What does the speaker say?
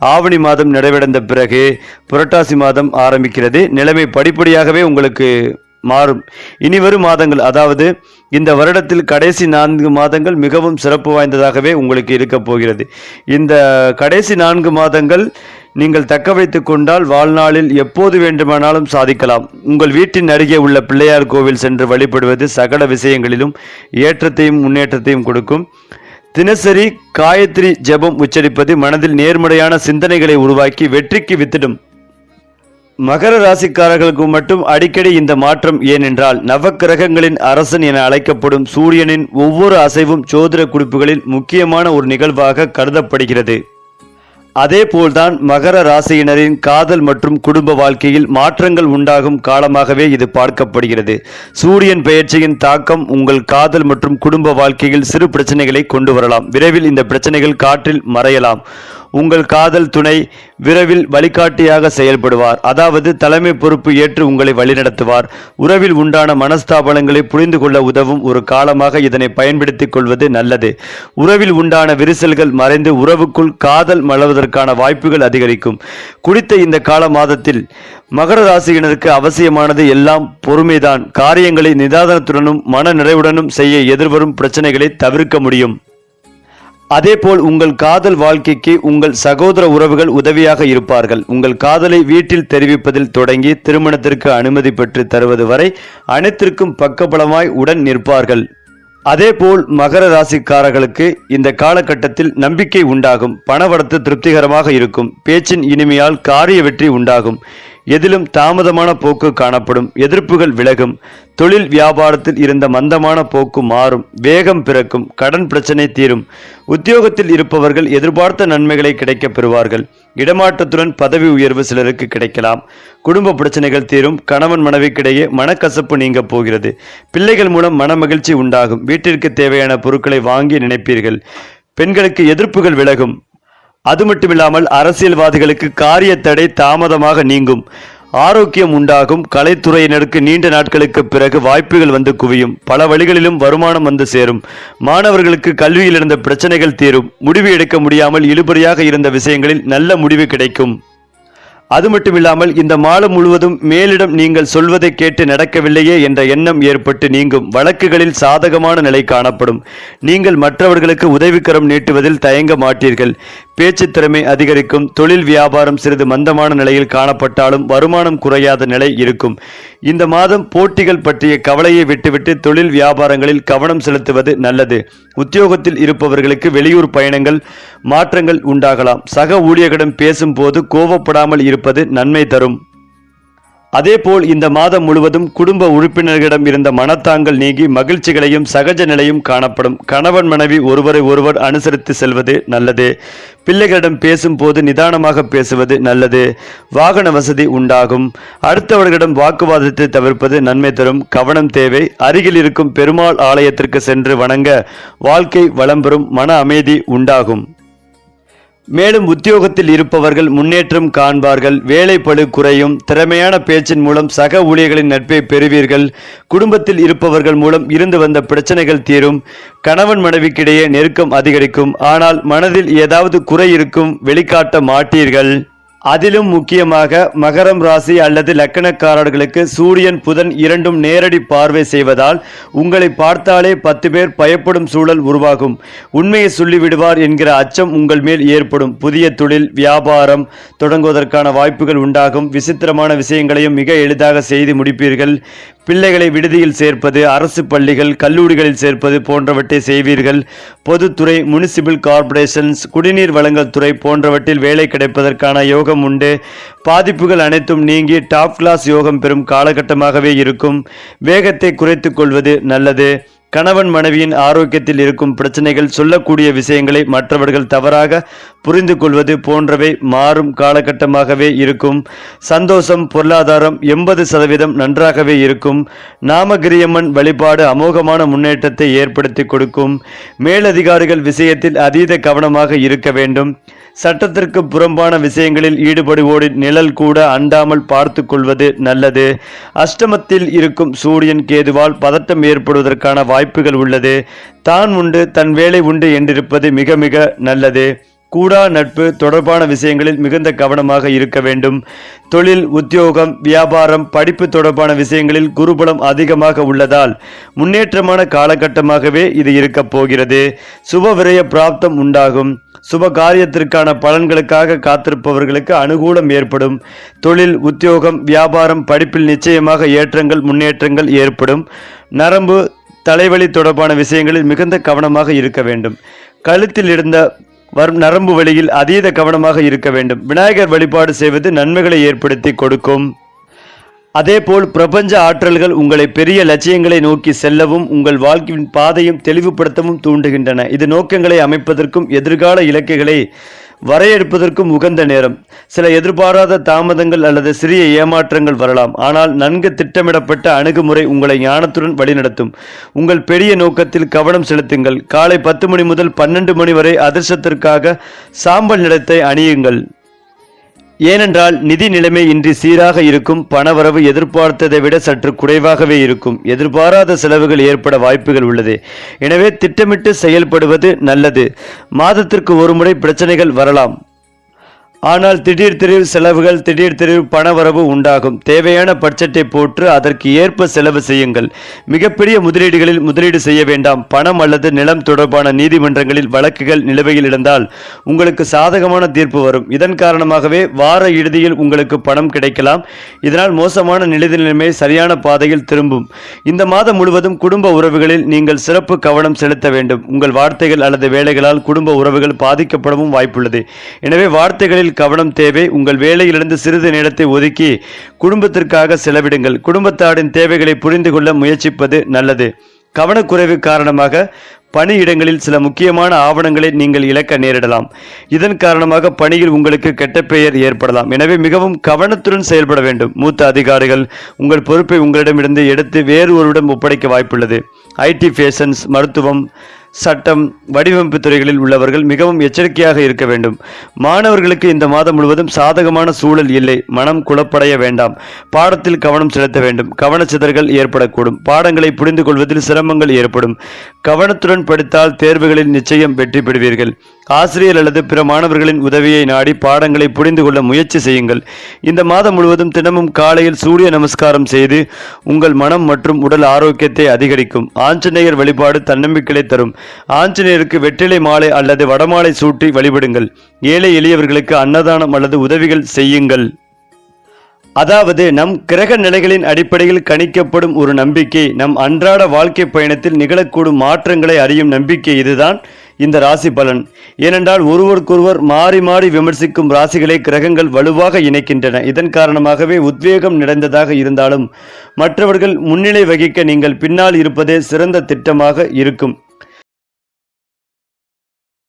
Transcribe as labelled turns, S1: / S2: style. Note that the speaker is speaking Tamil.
S1: ஆவணி மாதம் நிறைவடைந்த பிறகு புரட்டாசி மாதம் ஆரம்பிக்கிறது. நிலைமை படிப்படியாகவே உங்களுக்கு மாறும். இனி வரும் மாதங்கள் அதாவது இந்த வருடத்தில் கடைசி நான்கு மாதங்கள் மிகவும் சிறப்பு வாய்ந்ததாகவே உங்களுக்கு இருக்கப் போகிறது. இந்த கடைசி நான்கு மாதங்கள் நீங்கள் தக்க வைத்து கொண்டால் வாழ்நாளில் எப்போது வேண்டுமானாலும் சாதிக்கலாம். உங்கள் வீட்டின் அருகே உள்ள பிள்ளையார் கோவில் சென்று வழிபடுவது சகல விஷயங்களிலும் ஏற்றத்தையும் முன்னேற்றத்தையும் கொடுக்கும். தினசரி காயத்ரி ஜெபம் உச்சரிப்பது மனதில் நேர்மறையான சிந்தனைகளை உருவாக்கி வெற்றிக்கு வித்திடும். மகர ராசிக்காரர்களுக்கு மட்டும் அடிக்கடி இந்த மாற்றம் ஏனென்றால் நவக்கிரகங்களின் அரசன் என அழைக்கப்படும் சூரியனின் ஒவ்வொரு அசைவும் ஜோதிட குறிப்புகளில் முக்கியமான ஒரு நிகழ்வாக கருதப்படுகிறது. அதேபோல்தான் மகர ராசியினரின் காதல் மற்றும் குடும்ப வாழ்க்கையில் மாற்றங்கள் உண்டாகும் காலமாகவே இது பார்க்கப்படுகிறது. சூரியன் பெயர்ச்சியின் தாக்கம் உங்கள் காதல் மற்றும் குடும்ப வாழ்க்கையில் சிறு பிரச்சனைகளை கொண்டு வரலாம். விரைவில் இந்த பிரச்சனைகள் காற்றில் மறையலாம். உங்கள் காதல் துணை விரைவில் வழிகாட்டியாக செயல்படுவார். அதாவது தலைமை பொறுப்பு ஏற்று உங்களை வழிநடத்துவார். உறவில் உண்டான மனஸ்தாபனங்களை புரிந்து கொள்ள உதவும் ஒரு காலமாக இதனை பயன்படுத்திக் கொள்வது நல்லது. உறவில் உண்டான விரிசல்கள் மறைந்து உறவுக்குள் காதல் மலர்வதற்கான வாய்ப்புகள் அதிகரிக்கும். குறித்த இந்த கால மாதத்தில் மகர ராசியினருக்கு அவசியமானது எல்லாம் பொறுமைதான். காரியங்களை நிதானத்துடனும் மன நிறைவுடனும் செய்ய எதிர்வரும் பிரச்சனைகளை தவிர்க்க முடியும். அதேபோல் உங்கள் காதல் வாழ்க்கைக்கு உங்கள் சகோதர உறவுகள் உதவியாக இருப்பார்கள். உங்கள் காதலை வீட்டில் தெரிவிப்பதில் தொடங்கி திருமணத்திற்கு அனுமதி பெற்று தருவது வரை அனைத்திற்கும் பக்கபலமாய் உடன் நிற்பார்கள். அதேபோல் மகர ராசிக்காரர்களுக்கு இந்த காலகட்டத்தில் நம்பிக்கை உண்டாகும் பணவரத்து திருப்திகரமாக இருக்கும் பேச்சின் இனிமையால் காரிய வெற்றி உண்டாகும். எதிலும் தாமதமான போக்கு காணப்படும் எதிர்ப்புகள் விலகும் தொழில் வியாபாரத்தில் இருந்த மந்தமான போக்கு மாறும் வேகம் பிறக்கும் கடன் பிரச்சனை தீரும். உத்தியோகத்தில் இருப்பவர்கள் எதிர்பார்த்த நன்மைகளை கிடைக்கப் பெறுவார்கள். இடமாற்றத்துடன் பதவி உயர்வு சிலருக்கு கிடைக்கலாம். குடும்ப பிரச்சனைகள் தீரும். கணவன் மனைவிக்கிடையே மனக்கசப்பு நீங்க போகிறது. பிள்ளைகள் மூலம் மன மகிழ்ச்சி உண்டாகும். வீட்டிற்கு தேவையான பொருட்களை வாங்கி நினைப்பீர்கள். பெண்களுக்கு எதிர்ப்புகள் விலகும். அது மட்டுமில்லாமல் அரசியல்வாதிகளுக்கு காரிய தடை தாமதமாக நீங்கும். ஆரோக்கியம் உண்டாகும். கலைத்துறையினருக்கு நீண்ட நாட்களுக்கு பிறகு வாய்ப்புகள் வந்து குவியும். பல வழிகளிலும் வருமானம் வந்து சேரும். மாணவர்களுக்கு கல்வியில் இருந்த பிரச்சனைகள் தீரும். முடிவு எடுக்க முடியாமல் இழுபறியாக இருந்த விஷயங்களில் நல்ல முடிவு கிடைக்கும். அது மட்டுமில்லாமல் இந்த மாதம் முழுவதும் மேலிடம் நீங்கள் சொல்வதை கேட்டு நடக்கவில்லையே என்ற எண்ணம் ஏற்பட்டு நீங்கும். வழக்குகளில் சாதகமான நிலை காணப்படும். நீங்கள் மற்றவர்களுக்கு உதவிக்கரம் நீட்டுவதில் தயங்க மாட்டீர்கள். பேச்சு திறமை அதிகரிக்கும் தொழில் வியாபாரம் சிறிது மந்தமான நிலையில் காணப்பட்டாலும் வருமானம் குறையாத நிலை இருக்கும். இந்த மாதம் போட்டிகள் பற்றிய கவலையை விட்டுவிட்டு தொழில் வியாபாரங்களில் கவனம் செலுத்துவது நல்லது. உத்தியோகத்தில் இருப்பவர்களுக்கு வெளியூர் பயணங்கள் மாற்றங்கள் உண்டாகலாம். சக ஊழியர்களிடம் பேசும்போது கோபப்படாமல் இருப்பது நன்மை தரும். அதேபோல் இந்த மாதம் முழுவதும் குடும்ப உறுப்பினர்களிடம் இருந்த மனத்தாங்கள் நீங்கி மகிழ்ச்சிகளையும் சகஜ நிலையும் காணப்படும். கணவன் மனைவி ஒருவரை ஒருவர் அனுசரித்து செல்வது நல்லது. பிள்ளைகளிடம் பேசும்போது நிதானமாக பேசுவது நல்லது. வாகன வசதி உண்டாகும். அடுத்தவர்களிடம் வாக்குவாதத்தை தவிர்ப்பது நன்மை தரும். கவனம் தேவை. அருகில் இருக்கும் பெருமாள் ஆலயத்திற்கு சென்று வணங்க. வாழ்க்கை வளம் பெறும் மன அமைதி உண்டாகும். மேலும் உத்தியோகத்தில் இருப்பவர்கள் முன்னேற்றம் காண்பார்கள். வேலைப்பளு குறையும். திறமையான பேச்சின் மூலம் சக ஊழியர்களின் நட்பை பெறுவீர்கள். குடும்பத்தில் இருப்பவர்கள் மூலம் இருந்து வந்த பிரச்சனைகள் தீரும். கணவன் மனைவிக்கிடையே நெருக்கம் அதிகரிக்கும். ஆனால் மனதில் ஏதாவது குறை இருக்கும். வெளிக்காட்ட மாட்டீர்கள். அதிலும் முக்கியமாக மகரம் ராசி அல்லது லக்கணக்காரர்களுக்கு சூரியன் புதன் இரண்டும் நேரடி பார்வை செய்வதால் உங்களை பார்த்தாலே பத்து பேர் பயப்படும் சூழல் உருவாகும். உண்மையை சொல்லிவிடுவார் என்கிற அச்சம் உங்கள் மேல் ஏற்படும். புதிய தொழில் வியாபாரம் தொடங்குவதற்கான வாய்ப்புகள் உண்டாகும். விசித்திரமான விஷயங்களையும் மிக எளிதாக செய்து முடிப்பீர்கள். பிள்ளைகளை விடுதியில் சேர்ப்பது அரசு பள்ளிகள் கல்லூரிகளில் சேர்ப்பது போன்றவற்றை செய்வீர்கள். பொதுத்துறை முனிசிபல் கார்ப்பரேஷன்ஸ் குடிநீர் வழங்கல் துறை போன்றவற்றில் வேலை கிடைப்பதற்கான யோகம் உண்டு. பாதிப்புகள் அனைத்தும் நீங்கி டாப் கிளாஸ் யோகம் பெறும் காலகட்டமாகவே இருக்கும். வேகத்தை குறைத்து கொள்வது நல்லது. கணவன் மனைவியின் ஆரோக்கியத்தில் இருக்கும் பிரச்சனைகள் சொல்லக்கூடிய விஷயங்களை மற்றவர்கள் தவறாக புரிந்து கொள்வது போன்றவை மாறும் காலகட்டமாகவே இருக்கும். சந்தோஷம் பொருளாதாரம் எண்பது சதவீதம் நன்றாகவே இருக்கும். நாமகிரியம்மன் வழிபாடு அமோகமான முன்னேற்றத்தை ஏற்படுத்தி கொடுக்கும். மேலதிகாரிகள் விஷயத்தில் அதீத கவனமாக இருக்க வேண்டும். சட்டத்திற்கு புறம்பான விஷயங்களில் ஈடுபடுவோடு நிழல் கூட அண்டாமல் பார்த்து கொள்வது நல்லது. அஷ்டமத்தில் இருக்கும் சூரியன் கேதுவால் பதட்டம் ஏற்படுவதற்கான வாய்ப்புகள் உள்ளது. தான் உண்டு தன் வேலை உண்டு என்றிருப்பது மிக மிக நல்லது. கூடா நட்பு தொடர்பான விஷயங்களில் மிகுந்த கவனமாக இருக்க வேண்டும். தொழில் உத்தியோகம் வியாபாரம் படிப்பு தொடர்பான விஷயங்களில் குருபலம் அதிகமாக உள்ளதால் முன்னேற்றமான காலகட்டமாகவே இது இருக்கப் போகிறது. சுப விரய பிராப்தம் உண்டாகும். சுப காரியத்திற்கான பலன்களுக்காக காத்திருப்பவர்களுக்கு அனுகூலம் ஏற்படும். தொழில் உத்தியோகம் வியாபாரம் படிப்பில் நிச்சயமாக ஏற்றங்கள் முன்னேற்றங்கள் ஏற்படும். நரம்பு தலைவலி தொடர்பான விஷயங்களில் மிகுந்த கவனமாக இருக்க வேண்டும். கழுத்தில் இருந்த வரும் நரம்பு வழியில் அதீத கவனமாக இருக்க வேண்டும். விநாயகர் வழிபாடு செய்வது நன்மைகளை ஏற்படுத்தி கொடுக்கும். அதேபோல் பிரபஞ்ச ஆற்றல்கள் உங்களை பெரிய லட்சியங்களை நோக்கி செல்லவும் உங்கள் வாழ்க்கையின் பாதையும் தெளிவுபடுத்தவும் தூண்டுகின்றன. இது நோக்கங்களை அமைப்பதற்கும் எதிர்கால இலக்குகளை வரையெடுப்பதற்கும் உகந்த நேரம். சில எதிர்பாராத தாமதங்கள் அல்லது சிறிய ஏமாற்றங்கள் வரலாம். ஆனால் நன்கு திட்டமிடப்பட்ட அணுகுமுறை உங்களை ஞானத்துடன் வழிநடத்தும். உங்கள் பெரிய நோக்கத்தில் கவனம் செலுத்துங்கள். காலை பத்து மணி முதல் பன்னெண்டு மணி வரை அதிர்ஷ்டத்திற்காக சாம்பல் நிறத்தை அணியுங்கள். ஏனென்றால் நிதி நிலைமை இன்றி சீராக இருக்கும் பணவரவு எதிர்பார்த்ததை விட சற்று குறைவாகவே இருக்கும். எதிர்பாராத செலவுகள் ஏற்பட வாய்ப்புகள் உள்ளது. எனவே திட்டமிட்டு செயல்படுவது நல்லது. மாதத்திற்கு ஒருமுறை பிரச்சனைகள் வரலாம். ஆனால் திடீர் திடீர் செலவுகள் திடீர் திடீர் பணவரவு உண்டாகும். தேவையான பட்ஜெட்டை போற்று அதற்கு ஏற்ப செலவு செய்யுங்கள். மிகப்பெரிய முதலீடுகளில் முதலீடு செய்ய வேண்டாம். பணம் அல்லது நிலம் தொடர்பான நீதிமன்றங்களில் வழக்குகள் நிலுவையில் இருந்தால் உங்களுக்கு சாதகமான தீர்ப்பு வரும். இதன் காரணமாகவே வார இறுதியில் உங்களுக்கு பணம் கிடைக்கலாம். இதனால் மோசமான நிலை நிலைமை சரியான பாதையில் திரும்பும். இந்த மாதம் முழுவதும் குடும்ப உறவுகளில் நீங்கள் சிறப்பு கவனம் செலுத்த வேண்டும். உங்கள் வார்த்தைகள் அல்லது வேலைகளால் குடும்ப உறவுகள் பாதிக்கப்படவும் வாய்ப்புள்ளது. எனவே வார்த்தைகளில் கவனம் தேவை உங்கள் வேலையிலிருந்து சிறிது நேரத்தை ஒதுக்கி குடும்பத்திற்காக செலவிடுங்கள். குடும்பத்தாரின் தேவைகளை புரிந்து கொள்ள முயற்சிப்பது நல்லது. கவனக்குறைவு காரணமாக பணியிடங்களில் சில முக்கியமான ஆவணங்களை நீங்கள் இழக்க நேரிடலாம். இதன் காரணமாக பணியில் உங்களுக்கு கெட்ட பெயர் ஏற்படலாம். எனவே மிகவும் கவனத்துடன் செயல்பட வேண்டும். மூத்த அதிகாரிகள் உங்கள் பொறுப்பை உங்களிடமிருந்து எடுத்து வேறு ஒருவரிடம் ஒப்படைக்க வாய்ப்புள்ளது. ஐடி ஃபேஷன்ஸ் மருத்துவம் சட்டம் வடிவமைப்பு துறைகளில் உள்ளவர்கள் மிகவும் எச்சரிக்கையாக இருக்க வேண்டும். மாணவர்களுக்கு இந்த மாதம் முழுவதும் சாதகமான சூழல் இல்லை. மனம் குழப்படைய வேண்டாம். பாடத்தில் கவனம் செலுத்த வேண்டும். கவனச்சிதறல் ஏற்படக்கூடும். பாடங்களை புரிந்து கொள்வதில் சிரமங்கள் ஏற்படும். கவனத்துடன் படித்தால் தேர்வுகளில் நிச்சயம் வெற்றி பெறுவீர்கள். ஆசிரியர் அல்லது பிற மாணவர்களின் உதவியை நாடி பாடங்களை புரிந்து கொள்ள முயற்சி செய்யுங்கள். இந்த மாதம் முழுவதும் தினமும் காலையில் சூரிய நமஸ்காரம் செய்து உங்கள் மனம் மற்றும் உடல் ஆரோக்கியத்தை அதிகரிக்கும். ஆஞ்சநேயர் வழிபாடு தன்னம்பிக்கை தரும். ஆஞ்சநேயருக்கு வெற்றிலை மாலை அல்லது வடமாலை சூட்டி வழிபடுங்கள். ஏழை எளியவர்களுக்கு அன்னதானம் அல்லது உதவிகள் செய்யுங்கள். அதாவது நம் கிரக நிலைகளின் அடிப்படையில் கணிக்கப்படும் ஒரு நம்பிக்கை நம் அன்றாட வாழ்க்கை பயணத்தில் நிகழக்கூடும் மாற்றங்களை அறியும் நம்பிக்கை இதுதான். இந்த ராசி பலன். ஏனென்றால் ஒருவருக்கொருவர் மாறி மாறி விமர்சிக்கும் ராசிகளை கிரகங்கள் வலுவாக இணைக்கின்றன. இதன் காரணமாகவே உத்வேகம் நிறைந்ததாக இருந்தாலும் மற்றவர்கள் முன்னிலை வகிக்க நீங்கள் பின்னால் இருப்பதே சிறந்த திட்டமாக இருக்கும்.